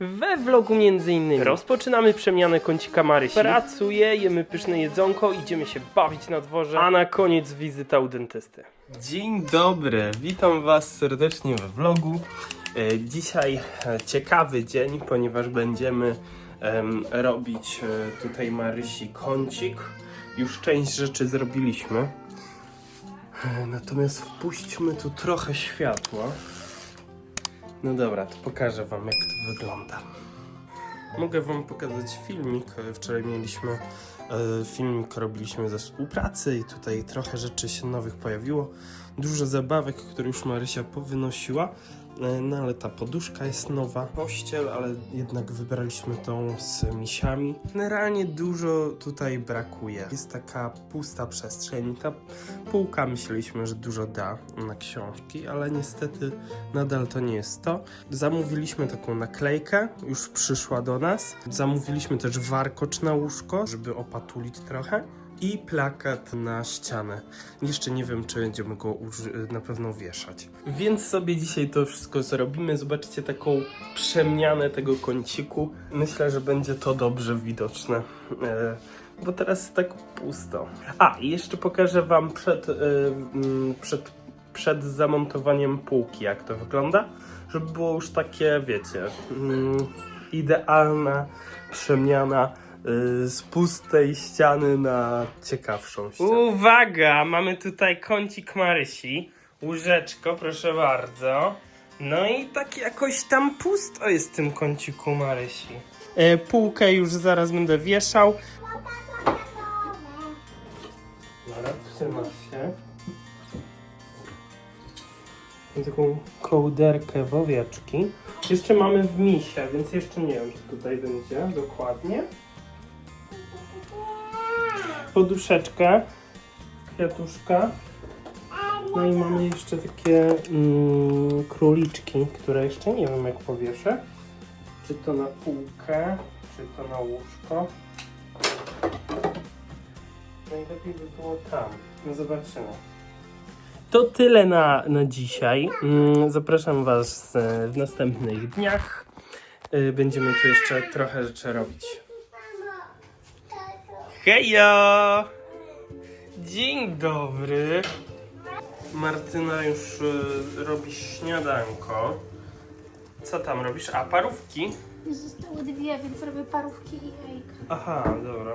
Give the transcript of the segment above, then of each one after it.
We vlogu między innymi rozpoczynamy przemianę kącika Marysi. Pracuję, jemy pyszne jedzonko, idziemy się bawić na dworze, a na koniec wizyta u dentysty. Dzień dobry, witam was serdecznie we vlogu. E, Dzisiaj e, ciekawy dzień, ponieważ będziemy em, robić e, tutaj Marysi kącik. Już część rzeczy zrobiliśmy. Natomiast wpuśćmy tu trochę światła. No dobra, to pokażę wam jak to wygląda. Mogę wam pokazać filmik. Wczoraj mieliśmy e, filmik, robiliśmy ze współpracy i tutaj trochę rzeczy się nowych pojawiło. Dużo zabawek, które już Marysia powynosiła. E, No ale ta poduszka jest nowa. Pościel, ale jednak wybraliśmy tą z misiami. Generalnie dużo tutaj brakuje. Jest taka pusta przestrzeń. Ta półka myśleliśmy, że dużo da na książki, ale niestety nadal to nie jest to. Zamówiliśmy taką naklejkę, już przyszła do nas. Zamówiliśmy też warkocz na łóżko, żeby opatulić trochę. I plakat na ścianę. Jeszcze nie wiem, czy będziemy go na pewno wieszać. Więc sobie dzisiaj to wszystko zrobimy. Zobaczcie taką przemianę tego kąciku. Myślę, że będzie to dobrze widoczne. E, bo teraz jest tak pusto. A, jeszcze pokażę Wam przed, e, mm, przed, przed zamontowaniem półki, jak to wygląda. Żeby było już takie, wiecie, mm, idealna przemiana z pustej ściany na ciekawszą ścianę. Uwaga! Mamy tutaj kącik Marysi. Łóżeczko, proszę bardzo. No i tak jakoś tam pusto jest w tym kąciku Marysi. E, półkę już zaraz będę wieszał. Dobra, trzyma się. Mam taką kołderkę w owieczki. Jeszcze mamy w misie, więc jeszcze nie wiem, co tutaj będzie dokładnie. Poduszeczkę, kwiatuszka. No i mamy jeszcze takie mm, króliczki, które jeszcze nie wiem jak powieszę. Czy to na półkę, czy to na łóżko. Najlepiej by było tam. No zobaczymy. To tyle na, na dzisiaj. Mm, Zapraszam Was e, w następnych dniach. E, Będziemy tu jeszcze trochę rzeczy robić. Hejo! Dzień dobry. Martyna już e, robi śniadanko. Co tam robisz? A, parówki? Zostały dwie, więc robię parówki i jajka. Aha, dobra.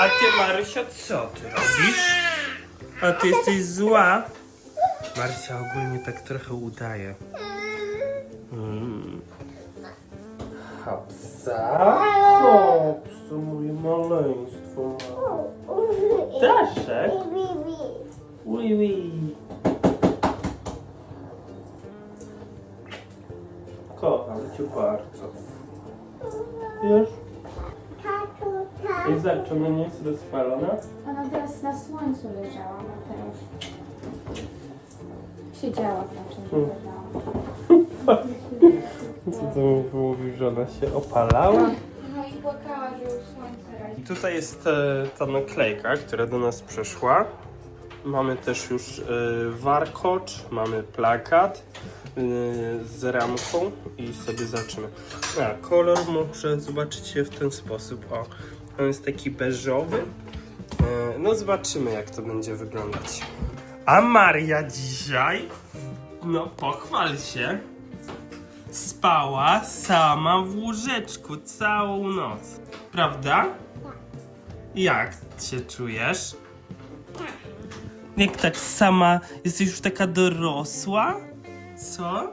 A ty, Marysia, co ty robisz? A ty jesteś zła? Marysia ogólnie tak trochę udaje. Hopsa, hopsa, moje maleństwo. Daszek? Ui, ui. Kocham cię bardzo. Wiesz? I czy ona nie jest rozpalona? Ona teraz na słońcu leżała, Mateusz. Siedziała, znaczy nie leżała. Co to mi mówisz, że ona się opalała? No i płakała, że już słońce razi. I tutaj jest e, ta naklejka, która do nas przyszła. Mamy też już e, warkocz, mamy plakat e, z ramką i sobie zaczynamy. A, kolor może zobaczycie w ten sposób. O, on jest taki beżowy. E, no zobaczymy jak to będzie wyglądać. A Maria dzisiaj, no pochwal się, spała sama w łóżeczku całą noc. Prawda? Jak się czujesz? Jak tak sama jesteś już taka dorosła? Co?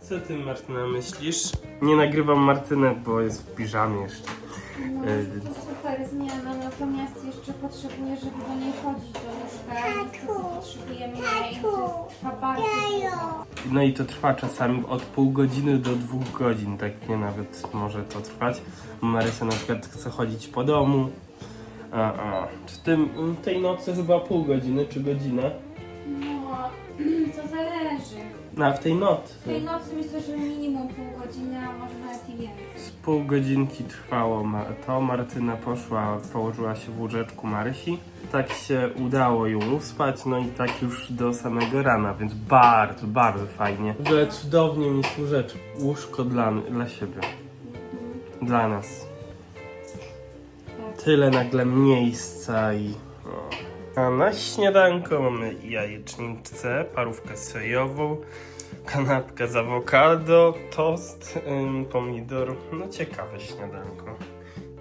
Co ty Martyna myślisz? Nie nagrywam Martynę, bo jest w piżamie jeszcze. No, E, to super zmiana, natomiast jeszcze potrzebuję, żeby do niej chodzić do łóżka. Niestety potrzebujemy jej, to trwa bardzo długo. No i to trwa czasami od pół godziny do dwóch godzin, tak nie nawet może to trwać. Marysia na przykład chce chodzić po domu. A, a. Czy tym, tej nocy chyba pół godziny czy godzinę? No, to zależy. No, a w tej nocy. Tej nocy myślę, że minimum pół godziny, a może nawet i więcej. Z pół godzinki trwało ma- to. Martyna poszła, położyła się w łóżeczku Marysi. Tak się udało ją uspać, no i tak już do samego rana, więc bardzo, bardzo fajnie. W ogóle cudownie mi łóżeczko, łóżko dla, dla siebie. Dla nas. Tak. Tyle nagle miejsca i... O. A na śniadanko mamy jajecznicę, parówkę sojową, kanapkę z awokado, tost, ym, pomidor. No ciekawe śniadanko.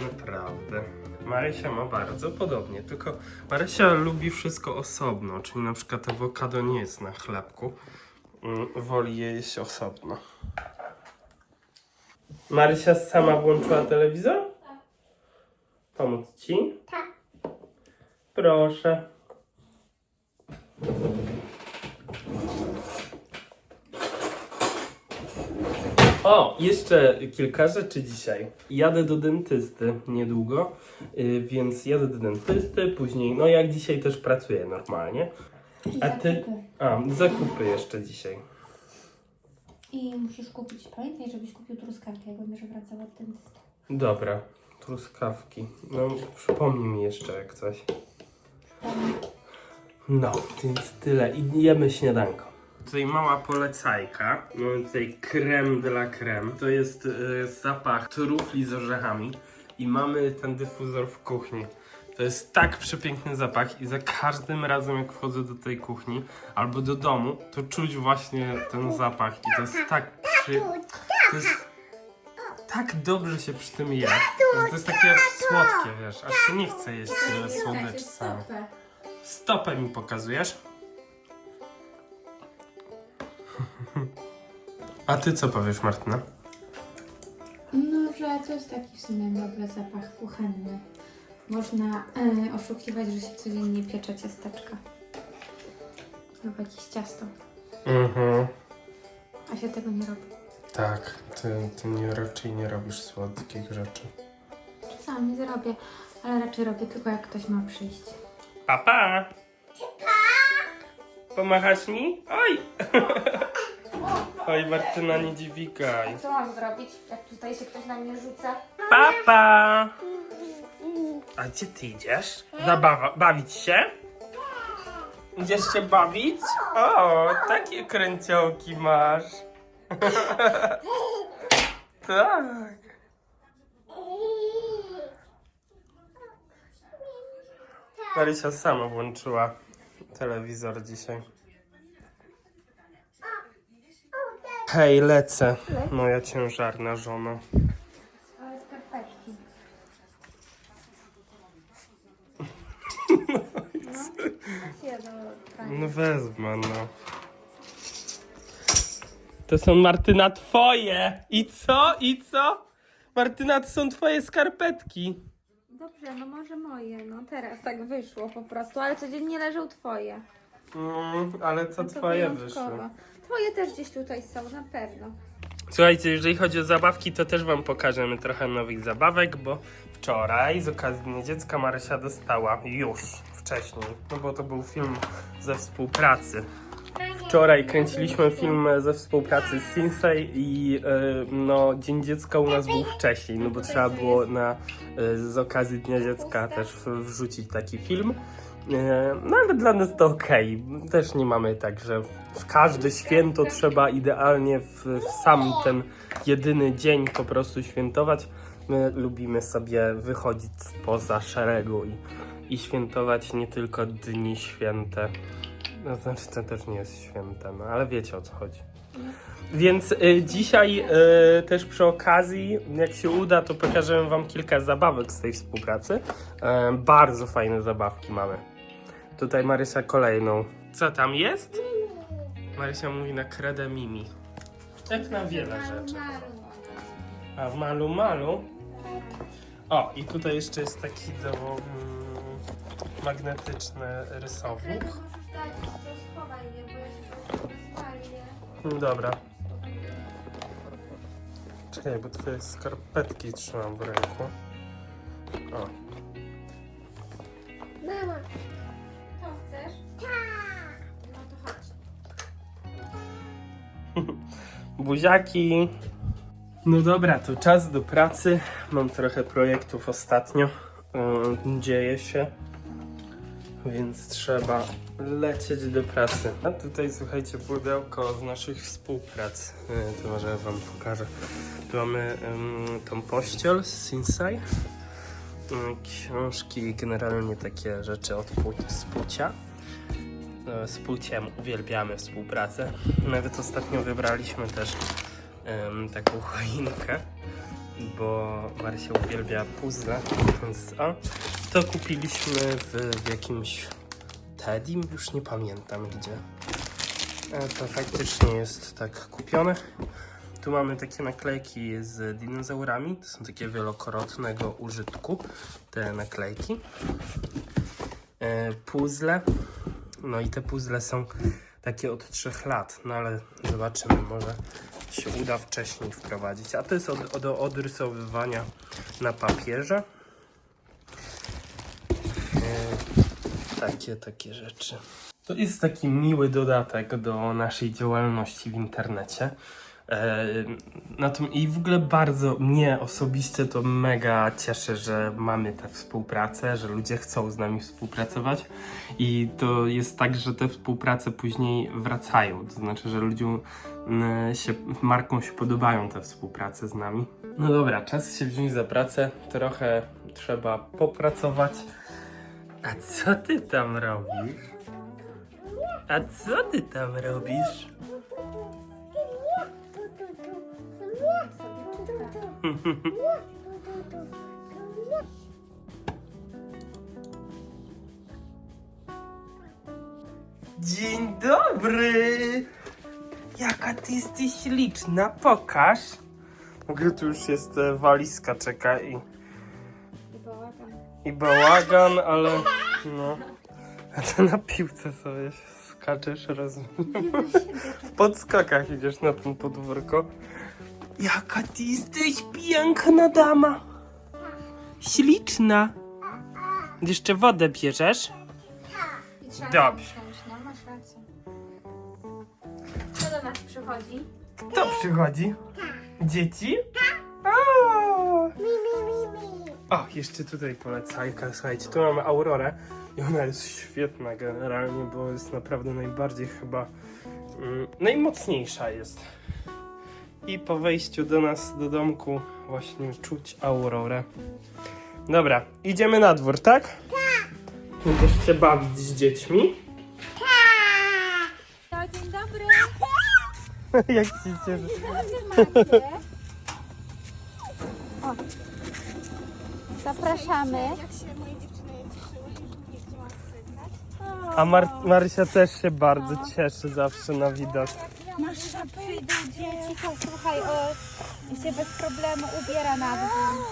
Naprawdę. Marysia ma bardzo podobnie, tylko Marysia lubi wszystko osobno, czyli na przykład awokado nie jest na chlebku. Ym, Woli je jeść osobno. Marysia sama włączyła telewizor? Pomóc ci? Tak. Proszę. O, jeszcze kilka rzeczy dzisiaj. Jadę do dentysty niedługo, y, więc jadę do dentysty, później, no jak dzisiaj też pracuję normalnie. I A ty? zakupy. A, zakupy jeszcze dzisiaj. I musisz kupić, pamiętaj, żebyś kupił truskawki, jak będziesz wracał od dentysty. Dobra, truskawki. No, przypomnij mi jeszcze jak coś. No, więc tyle. I jemy śniadanko. Tutaj mała polecajka. Mamy tutaj creme de la creme. To jest e, zapach trufli z orzechami. I mamy ten dyfuzor w kuchni. To jest tak przepiękny zapach i za każdym razem jak wchodzę do tej kuchni albo do domu, to czuć właśnie ten zapach i to jest tak przy... To jest tak dobrze się przy tym je. że To jest takie słodkie, wiesz, aż się nie chce jeść tyle słodyczy sam. Stopę. Stopę mi pokazujesz? A ty co powiesz, Martyna? No, że to jest taki w sumie dobry zapach kuchenny. Można e, oszukiwać, że się codziennie piecze ciasteczka. Albo jakieś ciasto. Mhm. A się tego nie robi. Tak, ty, ty nie, raczej nie robisz słodkich rzeczy. Czasami zrobię, ale raczej robię tylko jak ktoś ma przyjść. Papa! Pomachasz mi? Oj! Oj, Martyna, nie dziwikaj. Co mam zrobić, jak tutaj się ktoś na mnie rzuca? Papa! A gdzie ty idziesz? Zabawa, bawić się? Idziesz się bawić? O, takie kręciołki masz. Tak. Marysia sama włączyła telewizor dzisiaj. Hej, lecę. Moja ciężarna żona. Ale skarpetki. No, No wezmę, no. To są Martyna twoje! I co? I co? Martyna, to są twoje skarpetki. Dobrze, no może moje, no teraz tak wyszło po prostu, ale codziennie leżą twoje. Mm, ale co No to twoje wyjątkowo. wyszły? Twoje też gdzieś tutaj są, na pewno. Słuchajcie, jeżeli chodzi o zabawki, to też wam pokażemy trochę nowych zabawek, bo wczoraj z okazji Dnia Dziecka Marysia dostała już wcześniej, no bo to był film ze współpracy. Wczoraj kręciliśmy film ze współpracy z Sinsei i e, no, Dzień Dziecka u nas był wcześniej, no bo trzeba było na, e, z okazji Dnia Dziecka też wrzucić taki film. E, No ale dla nas to okej. Też nie mamy tak, że w każde święto trzeba idealnie w, w sam ten jedyny dzień po prostu świętować. My lubimy sobie wychodzić spoza szeregu i, i świętować nie tylko dni święte. No znaczy to też nie jest święte, no ale wiecie o co chodzi. Więc y, dzisiaj y, też przy okazji, jak się uda, to pokażemy Wam kilka zabawek z tej współpracy. E, bardzo fajne zabawki mamy. Tutaj Marysia kolejną. Co tam jest? Marysia mówi na kredę Mimi. Jak na wiele rzeczy. A w malu malu. O, i tutaj jeszcze jest taki do mm, magnetyczny rysownik. Możesz dać, to schowaj je, bo ja się rozwalię. Dobra. Czekaj, bo twoje skarpetki trzymam w ręku. O, Mama. To chcesz? Tak. No to chodź. Buziaki. No dobra, to czas do pracy. Mam trochę projektów ostatnio. Yy, dzieje się. Więc trzeba lecieć do pracy. A tutaj słuchajcie, pudełko z naszych współprac. Yy, to może wam pokażę. Tu mamy ym, tą pościel z Sinsai. Yy, książki, generalnie takie rzeczy od spłucia. E, z płciem uwielbiamy współpracę. Nawet ostatnio wybraliśmy też em, taką choinkę, bo Marysia uwielbia puzzle, więc a, to kupiliśmy w, w jakimś Tedim, już nie pamiętam gdzie. E, to faktycznie jest tak kupione. Tu mamy takie naklejki z dinozaurami, to są takie wielokrotnego użytku, te naklejki. E, puzzle, no i te puzzle są takie od 3 lat, no ale zobaczymy, może się uda wcześniej wprowadzić. A to jest od, do odrysowywania na papierze. Takie, takie rzeczy. To jest taki miły dodatek do naszej działalności w internecie. E, na tym, I w ogóle bardzo mnie osobiście to mega cieszy, że mamy tę współpracę, że ludzie chcą z nami współpracować i to jest tak, że te współprace później wracają. To znaczy, że ludziom się, markom się podobają te współprace z nami. No dobra, czas się wziąć za pracę. Trochę trzeba popracować. A co ty tam robisz? A co ty tam robisz? Dzień dobry! Jaka ty jesteś liczna, pokaż. W tu już jest e, walizka, czeka i, I bałagan. I bałagan, ale no. A ty na piłce sobie skaczesz, rozumiem. W podskokach idziesz na tym podwórko. Jaka ty jesteś piękna dama! Śliczna! Jeszcze wodę bierzesz? I trzeba Dobrze. No, masz rację. Kto do nas przychodzi? Kto przychodzi? Dzieci? O! O, jeszcze tutaj polecajka. Słuchajcie, tu mamy Aurorę i ona jest świetna generalnie, bo jest naprawdę najbardziej chyba mm, najmocniejsza jest. I po wejściu do nas do domku właśnie czuć Aurorę. Dobra, idziemy na dwór, tak? Tak. Będziesz się bawić z dziećmi? Tak, dzień dobry. Jak się cieszę. Zapraszamy. A Mar- Marysia też się bardzo cieszy zawsze na widok. Masz przyjdą dzieci, to słuchaj, o, i się bez problemu ubiera na dwór.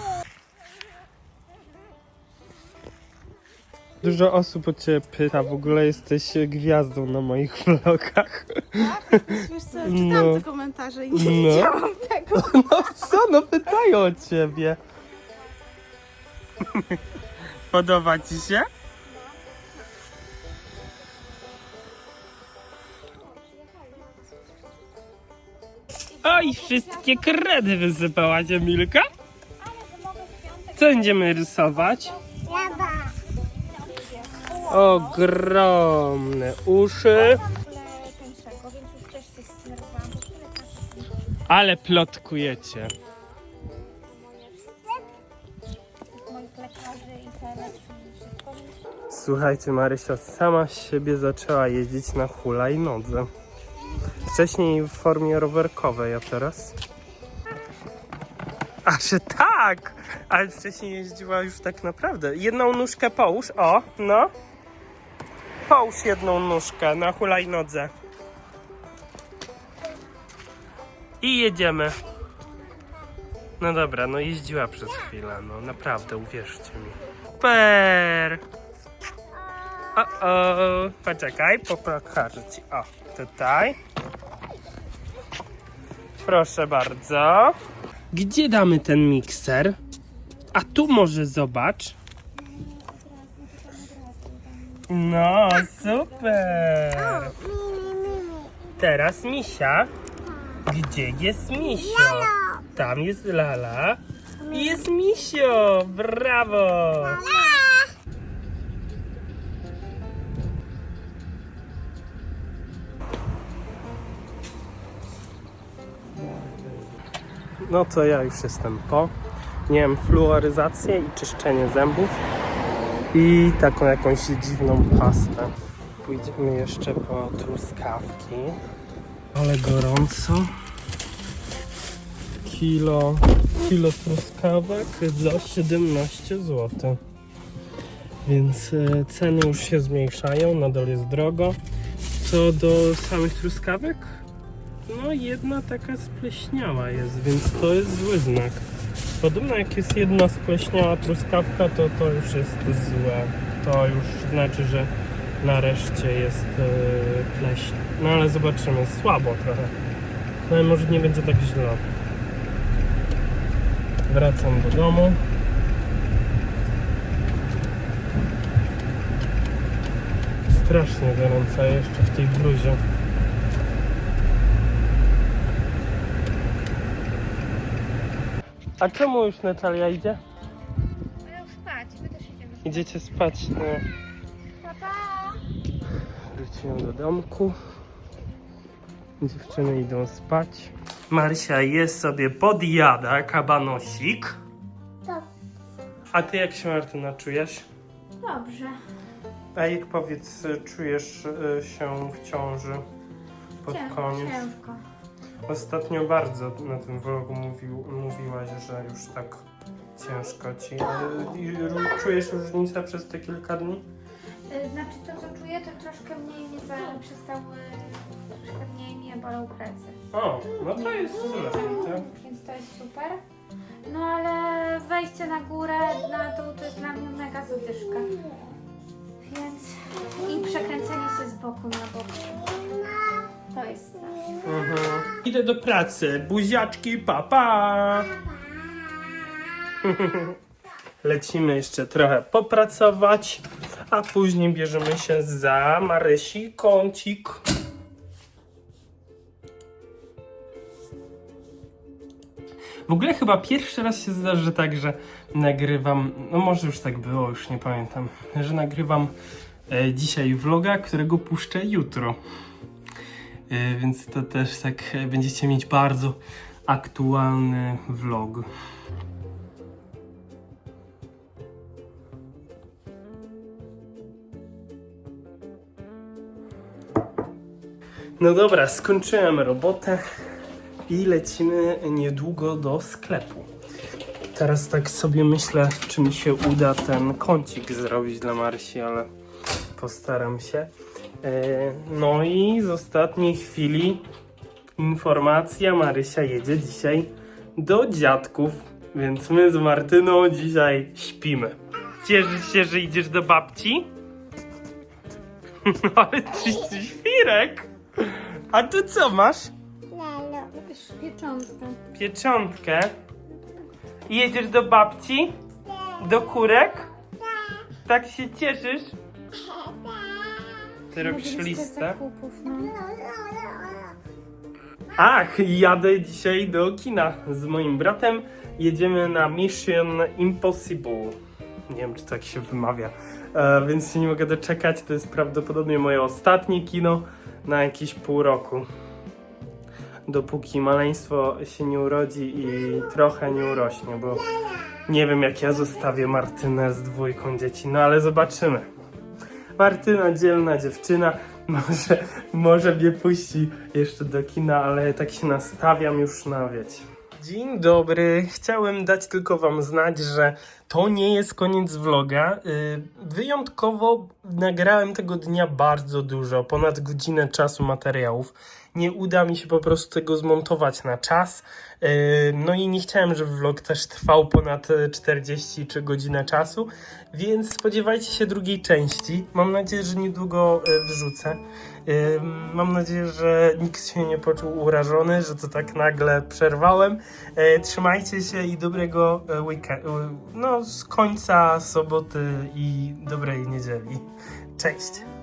Dużo osób o ciebie pyta, w ogóle jesteś gwiazdą na moich vlogach. Wiesz co, No. czytałam te komentarze i nie No. widziałam tego. No co, no pytają o ciebie. Podoba ci się? Oj, wszystkie kredy wysypałaś, Emilka. Co będziemy rysować? Ogromne uszy. Ale plotkujecie. Słuchajcie, Marysia sama z siebie zaczęła jeździć na hulajnodze. Wcześniej w formie rowerkowej, a teraz? A że tak! Ale wcześniej jeździła już tak naprawdę. Jedną nóżkę połóż, o, no. Połóż jedną nóżkę na hulajnodze. I jedziemy. No dobra, no jeździła przez chwilę, no naprawdę, uwierzcie mi. Super! O, o, poczekaj, pokażę ci. O, tutaj. Proszę bardzo. Gdzie damy ten mikser? A tu może zobacz. No, super. Teraz misia. Gdzie jest Misio? Tam jest Lala. Jest Misio! Brawo! No to ja już jestem po. Miałem fluoryzację i czyszczenie zębów i taką jakąś dziwną pastę. Pójdziemy jeszcze po truskawki. Ale gorąco. Kilo, kilo truskawek za 17 zł. Więc e, ceny już się zmniejszają, nadal jest drogo. Co do samych truskawek, no jedna taka spleśniała jest, więc to jest zły znak. Podobno jak jest jedna spleśniała truskawka, to to już jest złe. To już znaczy, że nareszcie jest yy, pleśń. No ale zobaczymy, słabo trochę. No i może nie będzie tak źle. Wracam do domu. Strasznie gorąco jeszcze w tej bluzie. A czemu już Natalia idzie? Już spać, my też idziemy. Idziecie spać? No. Papa! Wróciłem do domku. Dziewczyny idą spać. Marysia je sobie podjada kabanosik. Tak. A ty jak się Martyna czujesz? Dobrze. A jak powiedz, czujesz y, się w ciąży pod Cię- koniec? Ciężko. Ostatnio bardzo na tym vlogu mówił, mówiłaś, że już tak ciężko ci. Y, i ró- Czujesz różnicę przez te kilka dni? Y, Znaczy to co czuję, to troszkę mniej mnie za, przestały, troszkę mniej mnie bolą plecy. O, no to jest lepiej, tak? Więc to jest super. No ale wejście na górę, na dół to jest dla mnie mega zadyszka. Więc i przekręcenie się z boku na bok. To jest. Mhm. Idę do pracy. Buziaczki, papa. Lecimy jeszcze trochę popracować, a później bierzemy się za Marysi kącik. W ogóle chyba pierwszy raz się zdarzy tak, że nagrywam, no może już tak było, już nie pamiętam, że nagrywam e, dzisiaj vloga, którego puszczę jutro. E, Więc to też tak e, będziecie mieć bardzo aktualny vlog. No dobra, skończyłem robotę i lecimy niedługo do sklepu. Teraz tak sobie myślę, czy mi się uda ten kącik zrobić dla Marsi, ale postaram się. E, No i z ostatniej chwili informacja, Marysia jedzie dzisiaj do dziadków, więc my z Martyną dzisiaj śpimy. Cieszysz się, że idziesz do babci? No ale ty, świrek! A tu co masz? Pieczątkę. I Jedziesz do babci? Do kurek? Tak się cieszysz? Ty robisz listę? zakupów, no. Ach, jadę dzisiaj do kina z moim bratem. Jedziemy na Mission Impossible. Nie wiem, czy tak się wymawia, e, więc się nie mogę doczekać. To jest prawdopodobnie moje ostatnie kino na jakieś pół roku. Dopóki maleństwo się nie urodzi i trochę nie urośnie, bo nie wiem, jak ja zostawię Martynę z dwójką dzieci, no ale zobaczymy. Martyna, dzielna dziewczyna, może, może mnie puści jeszcze do kina, ale tak się nastawiam już na wiecie. Dzień dobry, chciałem dać tylko wam znać, że to nie jest koniec vloga. Yy, Wyjątkowo nagrałem tego dnia bardzo dużo, ponad godzinę czasu materiałów. Nie uda mi się po prostu tego zmontować na czas. No i nie chciałem, żeby vlog też trwał ponad e, 40 czy godzinę czasu, więc spodziewajcie się drugiej części. Mam nadzieję, że niedługo e, wrzucę. Mam nadzieję, że nikt się nie poczuł urażony, że to tak nagle przerwałem. E, Trzymajcie się i dobrego weekendu. No, z końca soboty i dobrej niedzieli. Cześć!